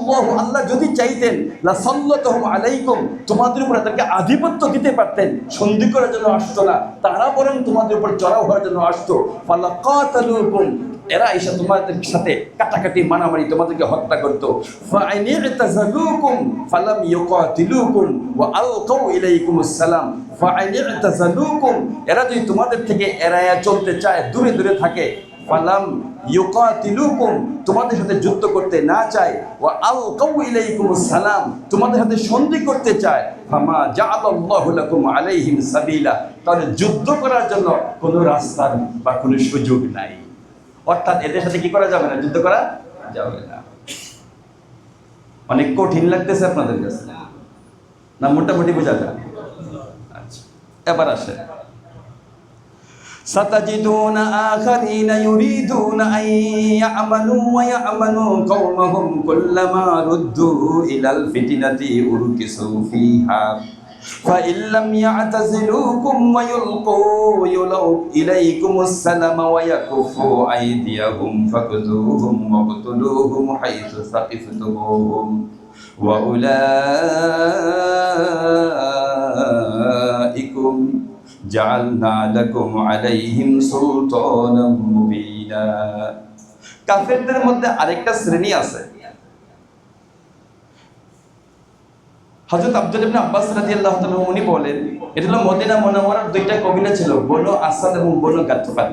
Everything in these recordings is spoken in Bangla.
আল্লাহ আল্লাহ যদি চাইতেন আলাইকুম, তোমাদের উপর তাদেরকে আধিপত্য দিতে পারতেন, সন্ধি করার জন্য আসতো না, তারা বরং তোমাদের উপর চড়াও হওয়ার জন্য আসতো। ফাল্লা এরা এসে তোমাদের সাথে কাটাকাটি, মারামারি তোমাদেরকে হত্যা করতো। সালাম। এরা যদি তোমাদের থেকে এড়ায়া চলতে চায়, দূরে দূরে থাকে ফালাম ইউকাতিলুকুম, তোমাদের সাথে যুদ্ধ করতে না চায়, ওয়া আলকাউ ইলাইকুমুস সালাম, তোমাদের সাথে সন্ধি করতে চায়, ফামা জাআলাল্লাহু আলাইহিম সাবিলা, তাহলে যুদ্ধ করার জন্য কোনো রাস্তার বা কোনো সুযোগ নাই। অর্থাৎ এদের সাথে কি করা যাবে না? যুদ্ধ করা যাবে না। অনেক কঠিন লাগতেছে আপনাদের কাছে। না মোটামুটি বোঝা যায়। আচ্ছা এবার আসে ستجدون آخرين يريدون أن يعملوا ويعملوا قومهم كلما ردوا إلى الفتنة أركسوا فيها. فإن لم يعتزلوكم ويلقوا يلو- إليكم السلام ويكفوا أيديهم فخذوهم واقتلوهم حيث ثقفتموهم. وأولئكم জাআলনা লাকুম আলাইহিম সুলতানাম মুবিনা কাফেরদের মধ্যে আরেকটা শ্রেণি আছে। হযরত আব্দুল ইবনে আব্বাস রাদিয়াল্লাহু তাআলা উনি বলেন, এটা হলো মদিনা মুনাওয়ারার দুইটা কবিলা ছিল, বনু আসাদ এবং বনু গাতফান।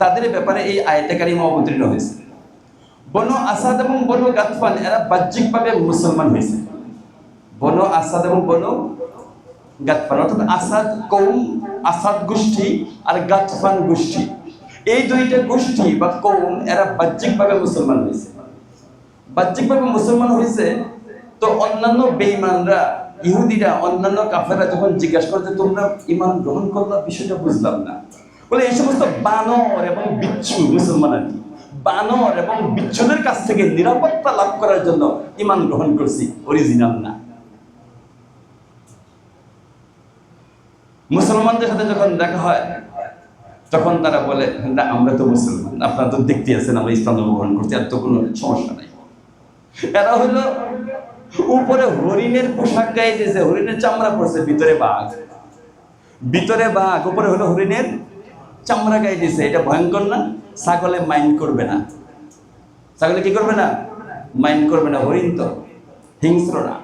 তাদের ব্যাপারে এই আয়াতে কারিমা অবতীর্ণ হয়েছে। বনু আসাদ এবং বনু গাতফান, এরা বাহ্যিকভাবে মুসলমান হয়েছে। বনু আসাদ এবং বনু গাতফান, অর্থাৎ আসাদ কৌম আসাদ গোষ্ঠী আর গাতফান গোষ্ঠী। এই দুইটা গোষ্ঠী বা কৌম এরা বাহ্যিকভাবে মুসলমান হয়েছে। বাহ্যিকভাবে মুসলমান হয়েছে তো অন্যান্য বেঈমানরা, ইহুদিরা, অন্যান্য কাফেরা যখন জিজ্ঞাসা করতে তোমরা ইমান গ্রহণ করলা, বিষয়টা বুঝলাম না। বলে এই সমস্ত বানর এবং বিচ্ছু মুসলমান আর কি বানর এবং বিচ্ছুদের কাছ থেকে নিরাপত্তা লাভ করার জন্য ইমান গ্রহণ করছি অরিজিনাল না। মুসলমানদের সাথে যখন দেখা হয়, তখন তারা বলে, না, আমরা তো মুসলমান, আপনারা তো দেখতে আছেন, আমরা ইসলাম গ্রহণ করছি, আর তো কোনো সমস্যা নাই। এরা হলো উপরে হরিণের পোশাক গায়ে দিয়েছে হরিণের চামড়া পড়ছে, ভিতরে বাঘ। ভিতরে বাঘ, উপরে হলো হরিণের চামড়া গায়ে দিয়েছে এটা ভয়ঙ্কর না? ছাগলে মাইন্ড করবে না। ছাগলে কি করবে না? মাইন্ড করবে না, হরিণ তো, হিংস্র না।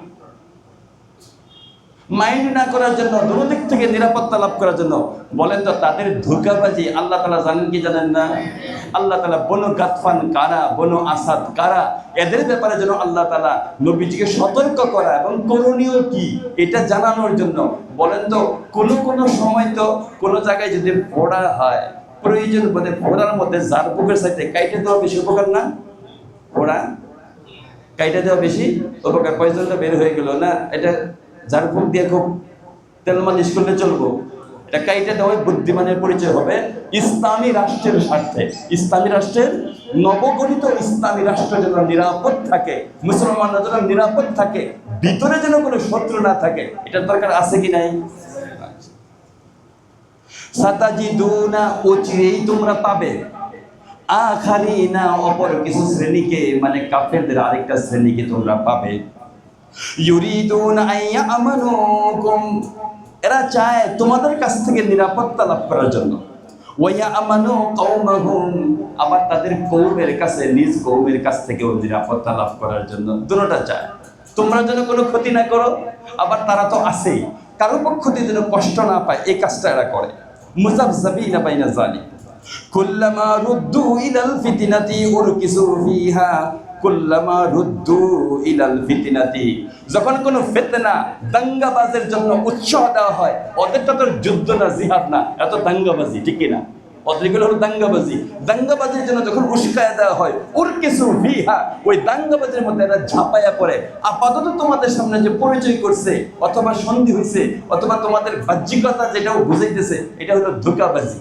মাইন্ড না করার জন্য দুদিক থেকে নিরাপত্তা লাভ করার জন্য, বলেন তো তাদের ধোকাবাজি, আল্লাহ তালা জানেন কি জানেন না? আল্লাহ তালা বনু গাতফান কারা, বনু আসাদ কারা? এদের ব্যাপারে যেন আল্লাহ তালা নবীজিকে সতর্ক করা এবং করণীয় কি, এটা জানানোর জন্য, বলেন তো, কোনো কোনো সময় তো কোনো জায়গায় যদি ফোড়া হয়, প্রয়োজন বোধে ফোড়ার মধ্যে যার বুকের সাথে কাইটে দেওয়া বেশি উপকার না? ফোড়া কাইটে দেওয়া বেশি উপকার পয়সনটা বের হয়ে গেল না? এটা যার ফুক দিয়ে খুব তেল মালিশ করলে চলবো, এটা কাইটা দেওয়াই বুদ্ধিমানের পরিচয় হবে ইসলামী রাষ্ট্রের স্বার্থে। ইসলামী রাষ্ট্রের নবগঠিত ইসলামী রাষ্ট্র যেন নিরাপদ থাকে, মুসলমানরা যেন নিরাপদ থাকে, ভিতরে যেন কোনো শত্রু না থাকে, এটার দরকার আছে কি নাই? সাতাজিদুনা অচিরেই তোমরা পাবে। আখারিনা অপর কিছু শ্রেণীকে মানে কাফেরদের আরেকটা শ্রেণীকে তোমরা পাবে। ইউরিদুন আইয়া আমানুকুম। এরা চায় তোমাদের কাছ থেকে নিরাপত্তা লাভ করার জন্য। ওয়া আমানু কওমাহুম। আবার তাদের কৌমের কাছে, নিজ কৌমের কাছ থেকেও নিরাপত্তা লাভ করার জন্য দুটোটা চায়। তোমরা যেন কোনো ক্ষতি না করো, আবার তারা তো আছেই। কারও পক্ষ দিয়ে যেন কষ্ট না পায়, এই কাজটা এরা করে। মুজাবজাবিনা বাইনা জালিম কুল্লামা রুদ্দু ইলাল ফিতনাতি উরকিসু ফিহা। কুল্লামা রুদ্দু ইলাল ফিতনাতি। যখন দাঙ্গাবাজের জন্য উৎসাহ দেওয়া হয় তো যুদ্ধ না, জিহাদ না, এত দাঙ্গাবাজি, ঠিক না হলো দাঙ্গাবাজি। দাঙ্গাবাজির জন্য যখন উস্কায় দেওয়া হয় ওর কিছু ওই দাঙ্গাবাজির মধ্যে এরা ঝাঁপাইয়া পড়ে। আপাতত তোমাদের সামনে যে পরিচয় করছে, অথবা সন্ধি হয়েছে অথবা তোমাদের বাহ্যিকতা যেটাও বুঝাইতেছে, এটা হলো ধোকাবাজি।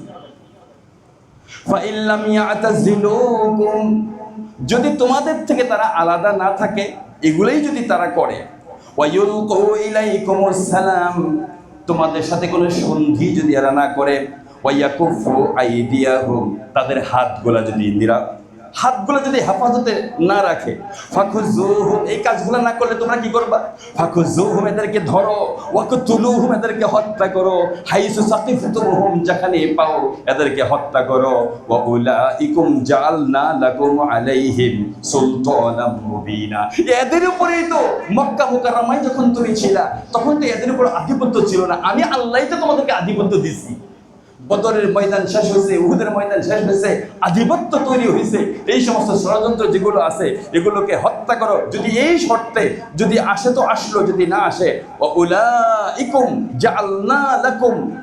যদি তোমাদের থেকে তারা আলাদা না থাকে, এগুলোই যদি তারা করে সালাম, তোমাদের সাথে কোনো সন্ধি যদি এরা না করে, ওয়াইয়াকুফু আইদিয়াহুম, তাদের হাতগুলা যদি নিরা হাতগুলো যদি হেফাজতে না রাখে ফাখুজুহুম এই কাজগুলো না করলে তোমরা কি করবা? ফাখুজুহুম এদেরকে ধরো, ওয়াকতুলুহুম, এদেরকে হত্যা করো। হাইসু সাকিফতুহুম, যেখানে পাও, এদেরকে হত্যা করো। ওয়া উলাইকুম জাআলনা লাকুম আলাইহিম সুলতানাম মুবিনা। এদের উপরেই তো মক্কা মুকাররমায় যখন তুমি ছিলা, তখন তো এদের উপর আধিপত্য ছিল না। আমি আল্লাহই তো তোমাদেরকে আধিপত্য দিছি। বদরের ময়দান শেষ হয়েছে, উহুদের ময়দান শেষ হয়েছে, আধিপত্য তৈরি হয়েছে। এই সমস্ত ষড়যন্ত্র যেগুলো আছে, এগুলোকে হত্যা করো। যদি এই শর্তে যদি আসে তো আসলো, যদি না আসে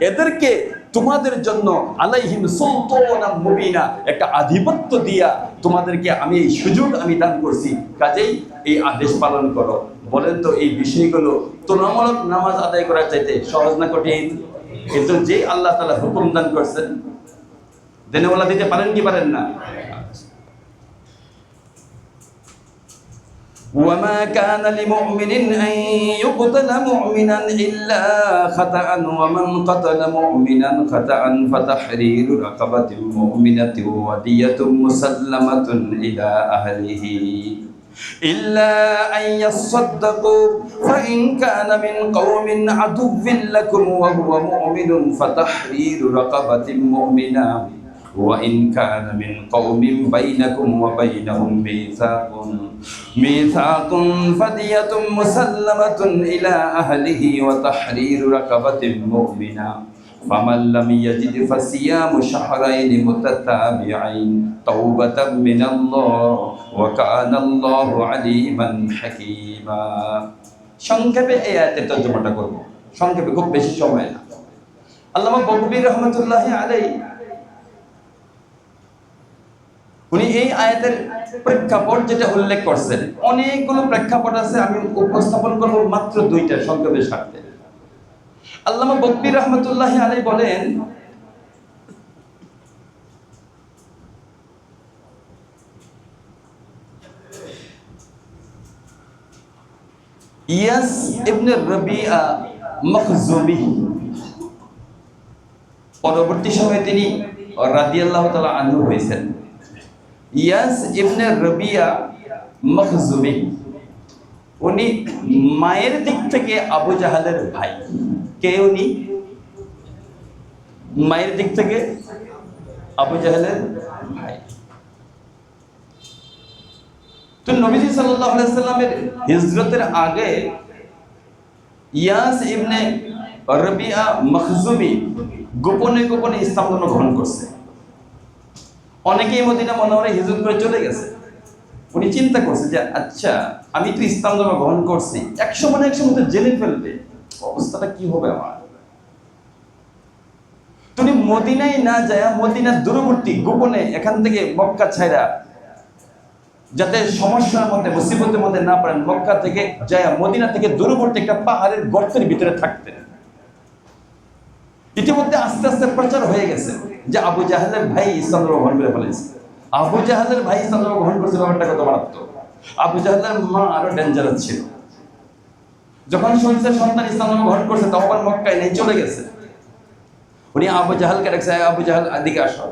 এদেরকে তোমাদের জন্য আলাইহিম সুলতানাম মুবিনা, একটা আধিপত্য দিয়া তোমাদেরকে আমি এই সুযোগ আমি দান করছি। কাজেই এই আদেশ পালন করো। বলেন তো এই বিষয়গুলো। তুলনামূলক নামাজ আদায় করার চাইতে সহজ না কঠিন? কিন্তু যে আল্লাহ তালা হুকুম দান করছেন দেনেওয়ালা দিতে পারেন কি পারেন না وما كان لمؤمن أن يقتل مؤمنا إلا خطأ ومن قتل مؤمنا خطأ فتحرير رقبة مؤمنة ودية مسلمة إلى أهله إلا أن يصدقوا فإن كان من قوم عدو لكم وهو مؤمن فتحرير رقبة مؤمنة. وإن كان من قوم بينكم وبينهم ميثاق ميثاق فدية مسلمة إلى أهله وتحرير رقبة مؤمنة. فمن لم يجد فصيام شهرين متتابعين توبة من الله وكان الله عليما حكيما সংক্ষেপে এই আয়াতের তর্জমাটা করব সংক্ষেপে খুব বেশি সময় না আল্লামা বকবির রহমতুল্লাহ আলাই উনি এই আয়াতের প্রেক্ষাপট যেটা উল্লেখ করছেন অনেকগুলো প্রেক্ষাপট আছে আমি উপস্থাপন করব মাত্র দুইটা সংক্ষেপে স্বার্থে আল্লামা বকবির রহমতুল্লাহ আলাই বলেন, ইয়াস ইবনে রবিআ মখজুমি। পরবর্তী সময়ে তিনি রাদিয়াল্লাহু তাআলা আনহু হয়েছেন। ইয়াস ইবনে রবিয়া মখজুমি। উনি মায়ের দিক থেকে আবু জাহালের ভাই। কে উনি মায়ের দিক থেকে আবু জাহালের ভাই। তো নবীজি আলাইহি সাল্লামের হিজরতের আগে ইয়াস ইবনে রবিয়া মখজুমি গোপনে গোপনে ইসলাম ধর্ম গ্রহণ করছে। অনেকেই মদিনা মনোহরে হিজরত করে চলে গেছে। উনি চিন্তা করছে যে আচ্ছা আমি তো ইসলাম ধর্ম গ্রহণ করছি। একশো মানে একশো মধ্যে জেনে ফেলবে। অবস্থাটা কি হবে আমার? তুমি মদিনায় না যায় মদিনার দূরবর্তী গোপনে এখান থেকে মক্কা ছাইরা যাতে সমস্যার মধ্যে, মুসিবতের মধ্যে না পারেন মক্কা থেকে যায় মদিনা থেকে দূরবর্তী একটা পাহাড়ের গর্তের ভিতরে থাকতেন। ইতিমধ্যে আস্তে আস্তে প্রচার হয়ে গেছে যে আবু জাহালের ভাই ইসলাম গ্রহণ করে ফেলেছে। আবু জাহালের ভাই ইসলাম গ্রহণ করছে ব্যাপারটা কত মারাত্মক। আবু জাহালের মা আরও ডেঞ্জারাস ছিল। যখন শুনছে সন্তান ইসলাম গ্রহণ করছে, তখন মক্কায় নেই, চলে গেছে। উনি আবু জাহালকে ডাকছে আবু জাহাল দিকে আসো।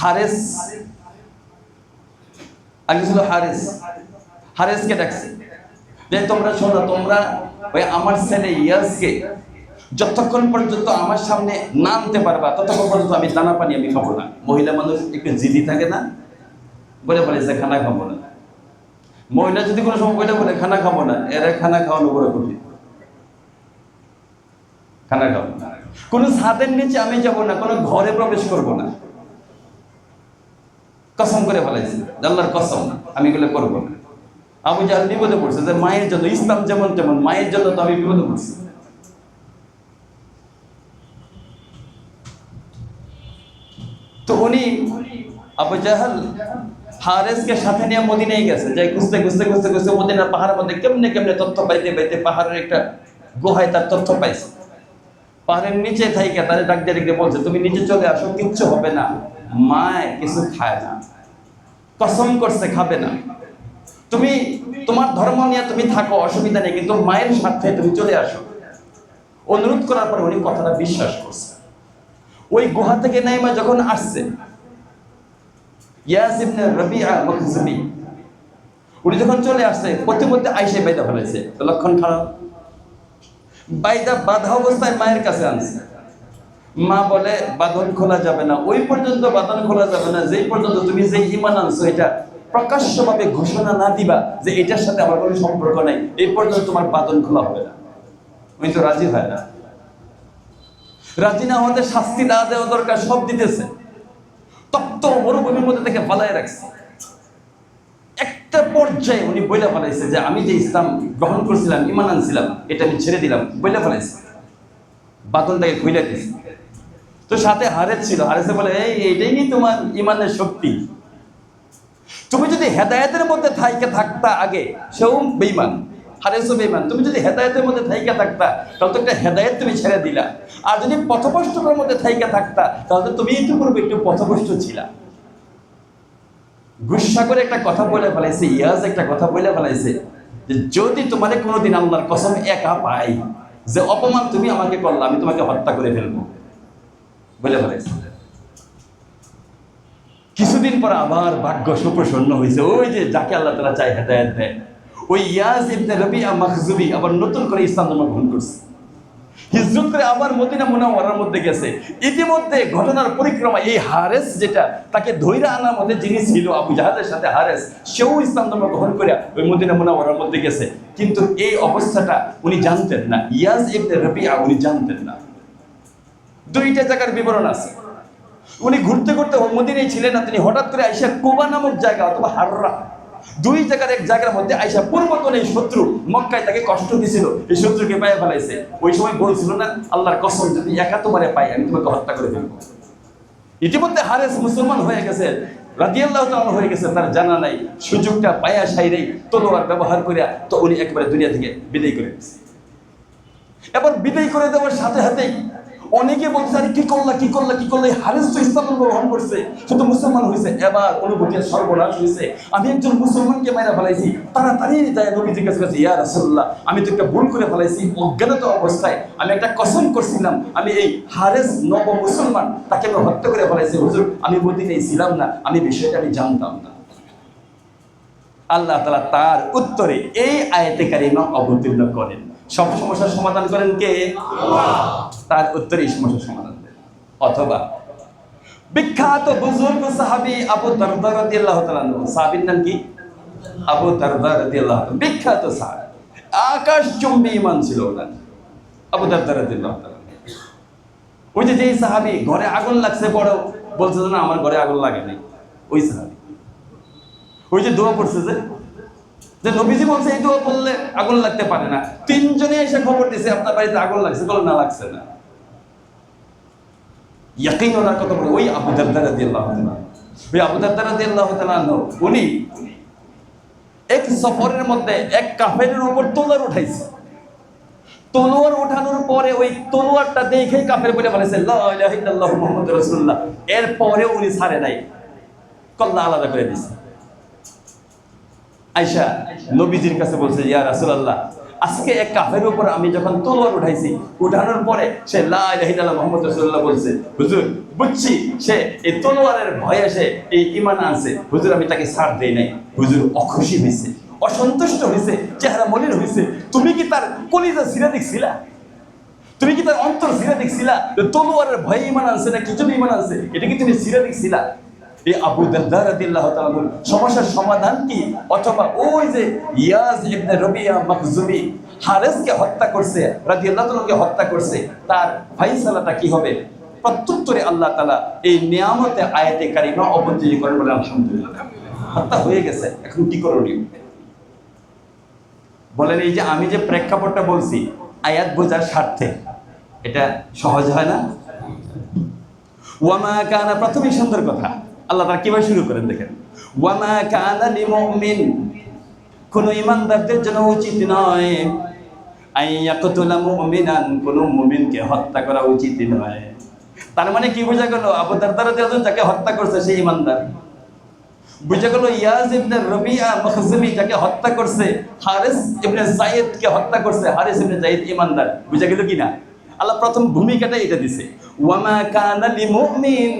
হারেস। আগে ছিল হারেস। হারেসকে ডাকছে যে তোমরা শোনো, তোমরা ওই আমার ছেলে ইয়াসকে যতক্ষণ পর্যন্ত আমার সামনে না আনতে পারবা, ততক্ষণ পর্যন্ত আমি দানা পানি আমি খাব না। মহিলা মানুষ একটু জিদি থাকে না? বলে বলে যে খানা খাব না। মহিলা যদি কোনো সময় বলে বলে, খানা খাব না, এরা খানা খাওয়ানো বড় কঠিন। কোনো ছাদের নিচে আমি যাব না, কোনো ঘরে প্রবেশ করব না। কসম করে ফেলাইছি কসম, আমি এগুলো করব না। আবু জাহাল বিপদে পড়ছে যে মায়ের জন্য, ইসলাম যেমন তেমন, মায়ের জন্য তো আমি বিপদে পড়ছি। তো উনি, আবু জাহাল হারেসকে সাথে নিয়ে মদিনায় গেছে, যাই খুঁজতে খুঁজতে খুঁজতে খুঁজতে মদিনার পাহাড়ের মধ্যে কেমনে কেমনে তথ্য পাইতে পাইতে পাহাড়ের একটা গুহায় তার তথ্য পাইছে। পাহাড়ের নিচে থাইকে তারে ডাক দিয়ে রেখে বলছে, তুমি নিচে চলে আসো, কিচ্ছু হবে না। মায় কিছু খায় না, কসম করছে, খাবে না। তুমি, তোমার ধর্ম নিয়ে তুমি থাকো, অসুবিধা নেই, কিন্তু মায়ের স্বার্থে তুমি চলে আসো। অনুরোধ করার পর উনি কথাটা বিশ্বাস করছে। ওই গুহা থেকে নাইমা যখন আসছে উনি যখন চলে আসছে, প্রতিমধ্যে আইসে বাইদা ফেলেছে। লক্ষণ খারাপ? বাইদা বাধা অবস্থায় মায়ের কাছে আনছে। মা বলে, বাঁধন খোলা যাবে না। ওই পর্যন্ত বাঁধন খোলা যাবে না। যেই পর্যন্ত তুমি যে ইমান আনছো, এটা প্রকাশ্যভাবে ঘোষণা না দিবা যে এটার সাথে আমার কোনো সম্পর্ক নাই। এই পর্যন্ত তোমার বাঁধন খোলা হবে না। উনি তো রাজি হয় না। রাজি না হতে শাস্তি না দেওয়া দরকার, সব দিতেছে। তপ্ত মরুভূমির মধ্যে থেকে ফালাই রাখছে। একটা পর্যায়ে উনি বইলা ফেলাইছে যে আমি যে ইসলাম গ্রহণ করছিলাম ইমান আনছিলাম, এটা আমি ছেড়ে দিলাম, বইলা ফেলাইছে। বাতনটাকে খুলে দিছে। তো সাথে হারেস ছিল হারেসে বলে, এই এটাই নি তোমার ইমানের শক্তি। তুমি যদি হেদায়েতের মধ্যে থাইকে থাকতা আগে, সেও বেইমান হারেসও বেইমান তুমি যদি হেদায়েতের মধ্যে থাইকে থাকতা, তাহলে তো একটা হেদায়েত তুমি ছেড়ে দিলা। আর যদি পথভ্রষ্টতার মধ্যে থাইকে থাকতা, তাহলে তুমি একটু পূর্বে একটু পথভ্রষ্ট ছিলা। গুসা করে একটা কথা বলে ফেলাইছে, ইয়াজ একটা কথা বলে ফেলাইছে, যে যদি তোমারে কোনোদিন আল্লাহর কসম একা পাই, যে অপমান তুমি আমাকে করলে, আমি তোমাকে হত্যা করে ফেলব। বলে ফেলাইছে। কিছুদিন পর আবার ভাগ্য সুপ্রসন্ন হয়েছে ওই যে যাকে আল্লাহ তালা চাই হেদায়ত দেয়। ওই ইয়াজ ইবনে রবিআ মাখজুবি আবার নতুন করে ইসলাম ধর্ম গ্রহণ করছে। হিজরত করে আবার মদিনা মুনাওয়ারার মধ্যে গেছে। ইতিমধ্যে ঘটনার পরিক্রমা এই হারেস যেটা, তাকে ধৈর্য আনার মধ্যে যিনি ছিল আবু জাহাদের সাথে হারেস, সেও ইসলাম ধর্ম গ্রহণ করে ওই মদিনা মুনাওয়ারার মধ্যে গেছে। কিন্তু এই অবস্থাটা উনি জানতেন না। ইয়াজ ইবনে রবিআ উনি জানতেন না। দুইটা জায়গার বিবরণ আছে। উনি ঘুরতে ঘুরতে মদিনায় ছিলেন না, তিনি হঠাৎ করে আইসা কুবা নামক জায়গা অথবা হাররা। দুই জায়গার এক জায়গার মধ্যে আইসা পূর্বতন এই শত্রু মক্কায় তাকে কষ্ট দিছিল। এই শত্রুকে পায়ে ফেলাইছে। ওই সময় বলছিল না, আল্লাহর কসম, যদি একা তোমারে পাই, আমি তোমাকে হত্যা করে ফেলব। ইতিমধ্যে হারেস মুসলমান হয়ে গেছে, রাদিয়াল্লাহু তাআলা হয়ে গেছে, তার জানা নাই, সুযোগটা পায়া সাইরেই তলোয়ার ব্যবহার করিয়া তো উনি একবারে দুনিয়া থেকে বিদায় করে এবার বিদায় করে দেওয়ার সাথে সাথেই অনেকে বলছে আরে কি করলা কি করলা কি করলা? হারেস তো ইসলাম গ্রহণ করছে তো মুসলমান হয়েছে এবার অনুভূতির সর্বনাশ হয়েছে আমি একজন মুসলমানকে মাইরা ফেলাইছি, তাড়াতাড়ি যায় নবীজির কাছে কাছে ইয়া রাসূলুল্লাহ, আমি তো একটা ভুল করে ফেলাইছি, অজ্ঞানত অবস্থায় আমি একটা কসম করছিলাম, আমি এই হারেস নব মুসলমান তাকে আমি হত্যা করে ফেলাইছি। হুজুর, আমি মদিনায় ছিলাম না, আমি বিষয়টা আমি জানতাম না। আল্লাহ তালা তার উত্তরে এই আয়তে কারিমা অবতীর্ণ করেন। সব সমস্যার সমাধান করেন কে? তার উত্তরে এই সমস্যার সমাধান দেন। অথবা, বিখ্যাত বুজুর্গ সাহাবি আবু দারদা রাদিয়াল্লাহু তাআলা সাহাবীর নাম কি? আবু দারদা রাদিয়াল্লাহু বিখ্যাত সাহাবী। আকাশ চুম্বি ইমান ছিল ওনার। আবু দারদা রাদিয়াল্লাহু ওই যে যেই সাহাবি, ঘরে আগুন লাগছে বড়, বলছে না, আমার ঘরে আগুন লাগে নাই। ওই সাহাবি। ওই যে দোয়া পড়ছে যে যে নবীজি বলছে, এই দোয়া পড়লে আগুন লাগতে পারে না। তিনজনে এসে খবর দিছে, আপনার বাড়িতে আগুন লাগছে বলে না, লাগছে না। ইয়াকিন ওনার কথা বলে, ওই আবু ওই আবু উনি এক সফরের মধ্যে এক কাফেরের উপর তোলার উঠাইছে। তলোয়ার ওঠানোর পরে ওই তলোয়ারটা দেখে কাফের বলে বলেছে মুহাম্মাদুর রাসূলুল্লাহ। এর পরে উনি ছাড়ে নাই। কল্লা আলাদা করে দিছে। আয়সা নবীজির কাছে বলছে, ইয়া রাসূলুল্লাহ, আজকে এক কাফের উপর আমি যখন তলোয়ার উঠাইছি, উঠানোর পরে সে লা ইলাহা ইল্লাল্লাহ মুহাম্মদ রাসূলুল্লাহ বলছে, হুজুর, বুঝছি, সে এই তলোয়ারের ভয়ে সে এই ঈমান আনছে। হুজুর, আমি তাকে ছাড় দেই নাই। হুজুর অখুশি হইছে, অসন্তুষ্ট হয়েছে চেহারা মলিন হয়েছে তুমি কি তার কলিজা সিরা দেখছিলা? তুমি কি তার অন্তর সিরা দেখছিলা? তলোয়ারের ভয়ে ইমান আনছে না কিছু ইমান আনছে? এটা কি তুমি সিরা দেখছিলা? এই আবু দারদা রাদিয়াল্লাহু তাআলা বলেন, সমস্যার সমাধান কি? অথবা ওই যে ইয়াজ ইবনে রবিয়া মাখজুমি হারেসকে হত্যা করছে রাদিয়াল্লাহু তাআলাকে হত্যা করছে তার ফাইসালাটা কি হবে? প্রত্যুত্তরে আল্লাহ তাআলা এই নিয়ামতে আয়াতে কারিমা অবতীর্ণ করেন বলে আলহামদুলিল্লাহ। হত্যা হয়ে গেছে এখন কি করণীয় বলেন এই যে আমি যে প্রেক্ষাপটটা বলছি আয়াত বোঝার স্বার্থে এটা সহজ হয় না? ওয়ামা কানা প্রথমেই সুন্দর কথা। আল্লাহ তারা কীভাবে শুরু করেন দেখেন? ওয়ামা কানা লিমুমিন। কোন ইমানদারদের জন্য উচিত নয় আইয়াকতুলা মুমিনান মুমিনকে হত্যা করা উচিত নয়। তার মানে কি বোঝা গেল? আবু হত্যা করছে, সেই গেল ইয়াজ ইবনে হত্যা করছে, হারিস ইবনে কে হত্যা করছে ইবনে ইমানদার। বুঝে গেল কিনা আল্লাহ প্রথম ভূমিকাটা এটা দিছে। ওয়ামা কানা লিমুমিন।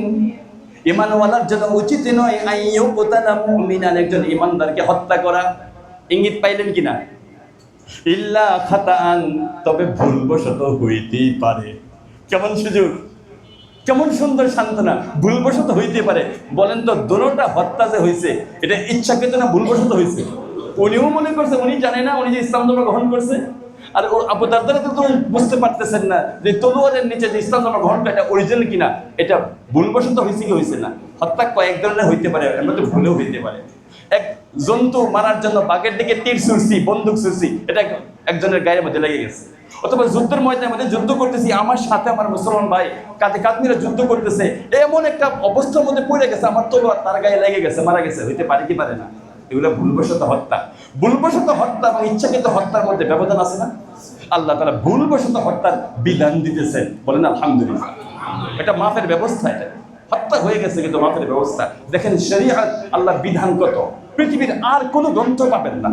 ইমানওয়ালার জন্য উচিত নয় আইয়ু কোতালা মুমিনান, একজন ইমানদারকে হত্যা করা। ইঙ্গিত পাইলেন কিনা? ইল্লা খাতান তবে ভুলবশত হইতেই পারে। কেমন সুযোগ? কেমন সুন্দর সান্ত্বনা। ভুলবশত হইতে পারে। বলেন তো দোনোটা হত্যা যে হয়েছে এটা ইচ্ছাকৃত না ভুলবশত হয়েছে উনিও মনে করছে, উনি জানে না, উনি যে ইসলাম ধর্ম গ্রহণ করছে। আর আবু দারদারা তো বুঝতে পারতেছেন না যে তলোয়ারের নিচে যে ইসলাম ধর্ম গ্রহণ এটা অরিজিনাল কিনা, এটা ভুলবশত হয়েছে কি হয়েছে না। হত্যা কয়েক ধরনের হইতে পারে এর ভুলেও হইতে পারে। এক জন্তু মারার জন্য বাঘের দিকে তীর ছুড়ছি, বন্দুক ছুড়ছি, এটা একজনের গায়ের মধ্যে লেগে গেছে। অথবা যুদ্ধের ময়দানের মধ্যে যুদ্ধ করতেছি, আমার সাথে আমার মুসলমান ভাই কাঁধে কাঁধ মিলে যুদ্ধ করতেছে, এমন একটা অবস্থার মধ্যে পড়ে গেছে, আমার তো তার গায়ে লেগে গেছে, মারা গেছে, হইতে পারে কি পারে না। এগুলো ভুলবশত হত্যা। ভুলবশত হত্যা এবং ইচ্ছাকৃত হত্যার মধ্যে ব্যবধান আছে না? আল্লাহ তারা ভুলবশত হত্যার বিধান দিতেছেন। বলেন আলহামদুলিল্লাহ। এটা মাফের ব্যবস্থা এটা। হত্যা হয়ে গেছে কিন্তু মাফের ব্যবস্থা। দেখেন শরিয়াত আল্লাহ বিধান কত? পৃথিবীর আর কোনো গ্রন্থ পাবেন না।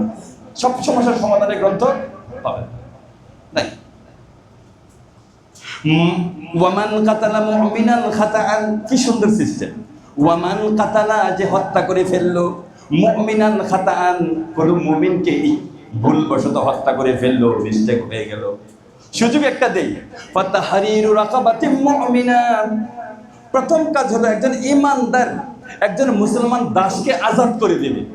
সব সমস্যার সমাধানের গ্রন্থ পাবেন। নাই। ওয়ামান কাতালা মুমিনান খাতাআন। কি সুন্দর সিস্টেম ওয়ামান কাতালা যে হত্যা করে ফেলল মুমিনান খাতাআন কোন মুমিনকে ভুলবশত হত্যা করে ফেলল মিস্টেক হয়ে গেল। সুযোগ একটা দেই। ফাতাহারিরু রাকাবাতিম মুমিনা প্রথম কাজ হলো একজন ইমানদার একজন মুসলমান দাসকে আজাদ করে দেবে।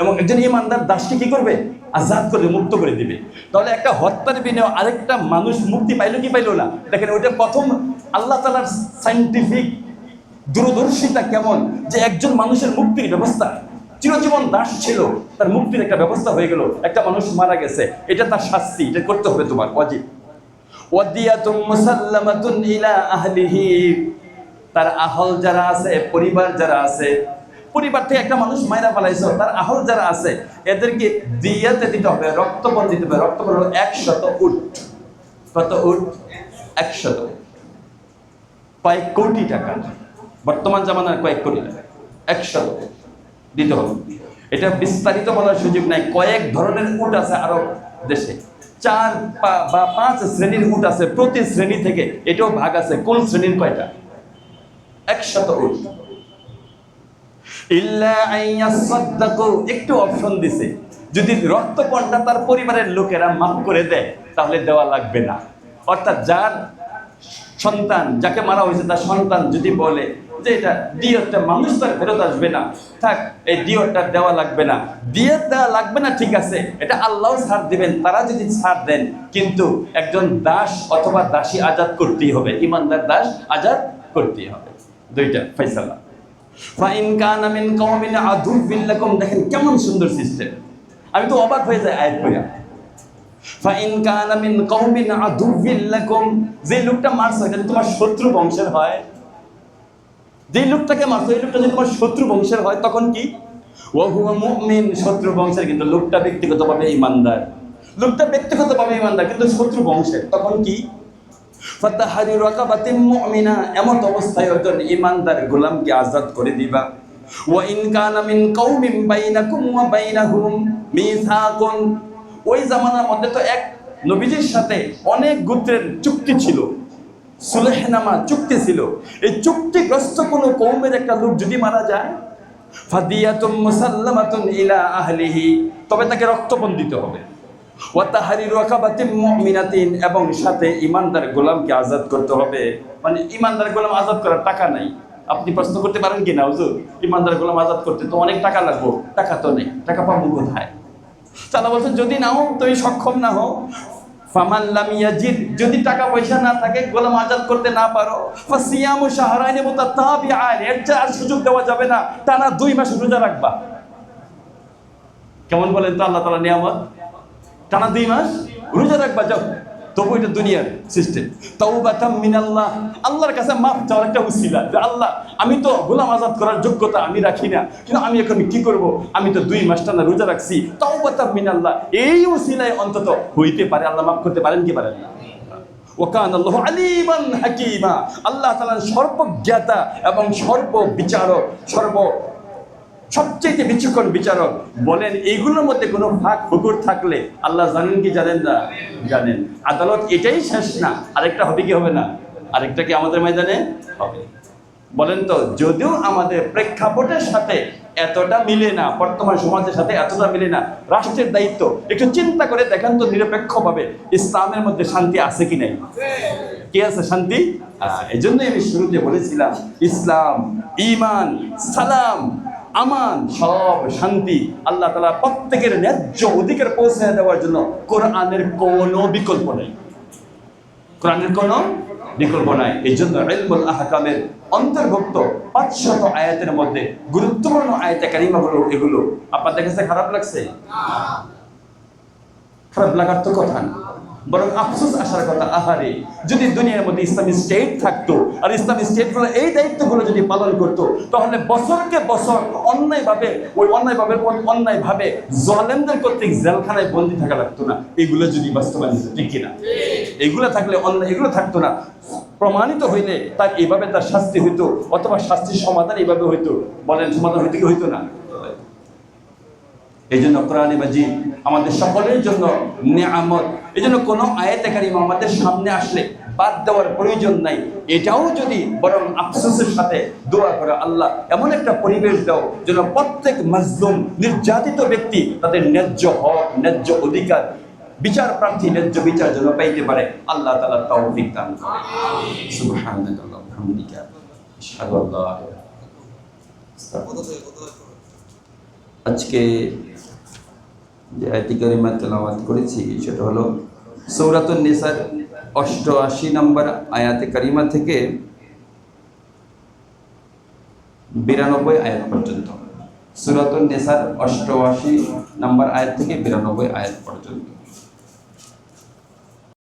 এবং একজন ইমানদার দাসকে কি করবে? আজাদ করে, মুক্ত করে দিবে। তাহলে একটা হত্যার বিনিময়ে আরেকটা মানুষ মুক্তি পাইলো কি পাইলো না? দেখেন ওইটা প্রথম আল্লাহ তালার সাইন্টিফিক দূরদর্শিতা কেমন? যে একজন মানুষের মুক্তির ব্যবস্থা, চিরজীবন দাস ছিল, তার মুক্তির একটা ব্যবস্থা হয়ে গেল। একটা মানুষ মারা গেছে, এটা তার শাস্তি, এটা করতে হবে তোমার অজিব তার আহল যারা আছে, পরিবার যারা আছে, পরিবার থেকে একটা মানুষ মাইরা ফেলাইছো, তার আহল যারা আছে, এদেরকে দিয়াতে দিতে হবে রক্তপণ দিতে হবে। রক্তপণ হলো একশত উট। কত উট? একশত কয়েক কোটি টাকা। বর্তমান জামানার কয়েক কোটি টাকা একশত দিতে হবে। এটা বিস্তারিত বলার সুযোগ নাই। কয়েক ধরনের উট আছে আরব দেশে। চার বা পাঁচ শ্রেণির উট আছে, প্রতি শ্রেণি থেকে এটাও ভাগ আছে। কোন শ্রেণির কয়টা? একশত উট। একটু অপশন দিছে। যদি রক্তপণটা তার পরিবারের লোকেরা মাফ করে দেয়, তাহলে দেওয়া লাগবে না। অর্থাৎ যার সন্তান, যাকে মারা হয়েছে তার সন্তান যদি বলে যে এটা দিয়তটা মানুষ তার ফেরত আসবে না। থাক, এই দিয়তটা দেওয়া লাগবে না। দিয়ত দেওয়া লাগবে না, ঠিক আছে। এটা আল্লাহ ছাড় দিবেন, তারা যদি ছাড় দেন, কিন্তু একজন দাস অথবা দাসী আজাদ করতেই হবে। ইমানদার দাস আজাদ করতেই হবে। দুইটা লাকুম। দেখেন কেমন সুন্দর সিস্টেম। আমি তো অবাক হয়ে যাই আয়াত লাকুম। যে লোকটা মারছো তোমার শত্রু বংশের হয়। যে লোকটাকে মারছো, এই লোকটা যদি তোমার শত্রু বংশের হয়, তখন কি? শত্রু বংশের, কিন্তু লোকটা ব্যক্তিগতভাবে ইমানদার। লোকটা ব্যক্তিগতভাবে ইমানদার, কিন্তু শত্রু বংশের, তখন কি? এমত অবস্থায় গোলামকে আজাদ করে দিবা। ওয়া ওই জামানার মধ্যে তো এক সাথে অনেক গোত্রের চুক্তি ছিল। সুলেহনামা চুক্তি ছিল। এই চুক্তিগ্রস্ত কোনো কৌমের একটা লোক যদি মারা যায় তবে তাকে রক্তপণ দিতে হবে এবং সাথে ইমানদার গোলামকে আজাদ করতে হবে। মানে ইমানদার গোলাম আজাদ করার টাকা নাই। আপনি প্রশ্ন করতে পারেন কি না হুজুর? ইমানদার গোলাম আজাদ করতে তো অনেক টাকা লাগবো। টাকা তো নেই, টাকা পাবো কোথায়? তারা বলছেন যদি নাও, তুমি সক্ষম না হও। ফামান লামিয়াজিদ যদি টাকা পয়সা না থাকে, গোলাম আজাদ করতে না পারো, ফাসিয়ামু শাহরাইনি মুতাতাবিআন এর যা আর সুযোগ দেওয়া যাবে না, টানা দুই মাস রোজা রাখবা। কেমন বলেন তো আল্লাহ তালা নিয়ামত? টানা দুই মাস রোজা রাখবা, যাও। তবু এটা দুনিয়ার সিস্টেম তাওবাতাম মিনাল্লাহ। আল্লাহর কাছে মাফ চাওয়ার একটা উসিলা যে আল্লাহ, আমি তো গোলাম আজাদ করার যোগ্যতা আমি রাখি না, কিন্তু আমি এখন কি করব? আমি তো দুই মাস টানা রোজা রাখছি। তাওবাতাম মিনাল্লাহ। এই উসিলায় অন্তত হইতে পারে, আল্লাহ মাফ করতে পারেন কি পারেন না? ওকান আল্লাহ আলিমান হাকিমা। আল্লাহ তাআলা সর্বজ্ঞাতা এবং সর্ব বিচারক সর্ব সবচেয়ে বিচক্ষণ বিচারক বলেন, এইগুলোর মধ্যে কোনো ফাঁক, ফুকুর থাকলে আল্লাহ জানেন কি জানেন না? জানেন। আদালত এটাই শেষ না, আরেকটা হবে কি হবে না? আরেকটা কি আমাদের ময়দানে হবে? বলেন তো, যদিও আমাদের প্রেক্ষাপটের সাথে এতটা মিলে না, বর্তমান সমাজের সাথে এতটা মিলে না, রাষ্ট্রের দায়িত্ব, একটু চিন্তা করে দেখেন তো নিরপেক্ষভাবে ইসলামের মধ্যে শান্তি আছে কি নাই। কি আছে শান্তি? এই জন্যই আমি শুরুতে বলেছিলাম, ইসলাম ইমান সালাম আমান সব শান্তি। আল্লাহ তালা প্রত্যেকের ন্যায্য অধিকার পৌঁছে দেওয়ার জন্য কোরআনের কোনো বিকল্প নেই। কোরআনের কোনো বিকল্প নাই। এই জন্য ইলমুল আহকামের অন্তর্ভুক্ত পাঁচশত আয়াতের মধ্যে গুরুত্বপূর্ণ আয়াতে কারিমাগুলো এগুলো। আপনাদের কাছে খারাপ লাগছে? খারাপ লাগার তো কথা না। বরং আফসোস আসার কথা, আহারে, যদি দুনিয়ার মধ্যে ইসলামী স্টেট থাকতো আর ইসলামী স্টেটগুলো এই দায়িত্বগুলো যদি পালন করতো, তাহলে বছরকে বছর অন্যায়ভাবে, ওই অন্যায়ভাবে অন্যায়ভাবে জলেমদের কর্তৃক জেলখানায় বন্দি থাকা লাগতো না। এগুলো যদি বাস্তবায়ন ঠিক কিনা? এগুলো থাকলে অন্যায়, এগুলো থাকতো না। প্রমাণিত হইলে তার এইভাবে তার শাস্তি হইতো, অথবা শাস্তির সমাধান এইভাবে হইতো। বলেন, সমাধান হইতে কি হইতো না? এই জন্য কোরআন মাজিদ আমাদের সকলের জন্য নিয়ামত এই জন্য কোনো আয়াতে কারিম আমাদের সামনে আসলে বাদ দেওয়ার প্রয়োজন নাই। এটাও যদি বরং আফসোসের সাথে দোয়া করে আল্লাহ, এমন একটা পরিবেশ দাও যেন প্রত্যেক মজলুম, নির্যাতিত ব্যক্তি তাদের ন্যায্য হক, ন্যায্য অধিকার, বিচার প্রার্থী, ন্যায্য বিচার যেন পাইতে পারে। আল্লাহ তালা তৌফিক দান আজকে যে আয়াতি কারিমা করেছি সেটা হলো সৌরাতুন নিসার, অষ্টআশি নম্বর আয়াতে করিমা থেকে বিরানব্বই আয়াত পর্যন্ত। সুরাতুন নেসার, অষ্টআশি নম্বর আয়াত থেকে বিরানব্বই আয়াত পর্যন্ত।